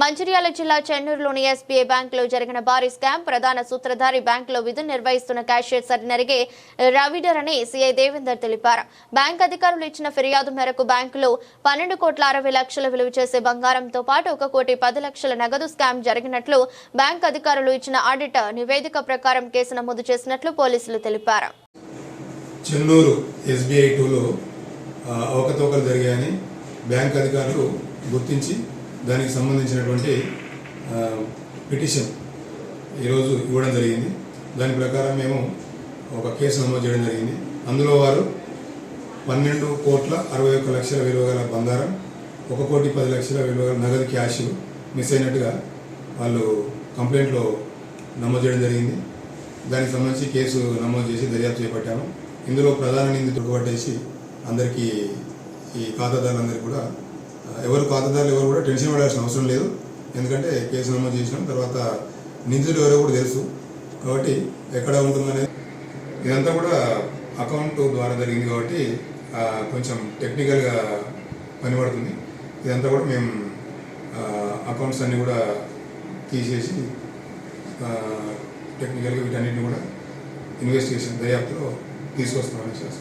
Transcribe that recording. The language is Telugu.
మంచిర్యాల జిల్లా చెన్నూరులోని ఎస్బీఐ బ్యాంకులో జరిగిన భారీ స్కామ్ ప్రధాన సూత్రధారి బ్యాంకులో విధులు నిర్వహిస్తున్న క్యాషియర్ సరినరిగే రవిడర్ అని సీఐ దేవేందర్ తెలిపారు. బ్యాంక్ అధికారులు ఇచ్చిన ఫిర్యాదు మేరకు బ్యాంకులో పన్నెండు కోట్ల అరవై లక్షల విలువ చేసే బంగారంతో పాటు ఒక కోటి పది లక్షల నగదు స్కామ్ జరిగినట్లు బ్యాంక్ అధికారులు ఇచ్చిన ఆడిట్ నివేదిక ప్రకారం కేసు నమోదు చేసినట్లు పోలీసులు తెలిపారు. చెన్నూరు ఎస్బీఐ టూలో అవకతవకలు జరిగాయని బ్యాంక్ అధికారులు గుర్తించి దానికి సంబంధించినటువంటి పిటిషన్ ఈరోజు ఇవ్వడం జరిగింది. దాని ప్రకారం మేము ఒక కేసు నమోదు చేయడం జరిగింది. అందులో వారు పన్నెండు కోట్ల అరవై ఒక్క లక్షల విలువ గల బంగారం ఒక కోటి పది లక్షల విలువ గల నగదు క్యాష్ మిస్ అయినట్టుగా వాళ్ళు కంప్లైంట్లో నమోదు చేయడం జరిగింది. దానికి సంబంధించి కేసు నమోదు చేసి దర్యాప్తు చేపట్టాము. ఇందులో ప్రధాన నిందితుడు పట్టేసి అందరికీ ఈ ఖాతాదారులందరికీ కూడా ఎవరు ఖాతాదారులు ఎవరు కూడా టెన్షన్ పడాల్సిన అవసరం లేదు. ఎందుకంటే కేసు నమోదు చేసినాం తర్వాత నిందితుడు ఎవరో కూడా తెలుసు. కాబట్టి ఎక్కడ ఉంటుందనేది ఇదంతా కూడా అకౌంట్ ద్వారా జరిగింది కాబట్టి కొంచెం టెక్నికల్గా పనిపడుతుంది. ఇదంతా కూడా మేము అకౌంట్స్ అన్నీ కూడా తీసేసి టెక్నికల్గా వీటన్నిటిని కూడా ఇన్వెస్టిగేషన్ దర్యాప్తులో తీసుకొస్తామని చేస్తాం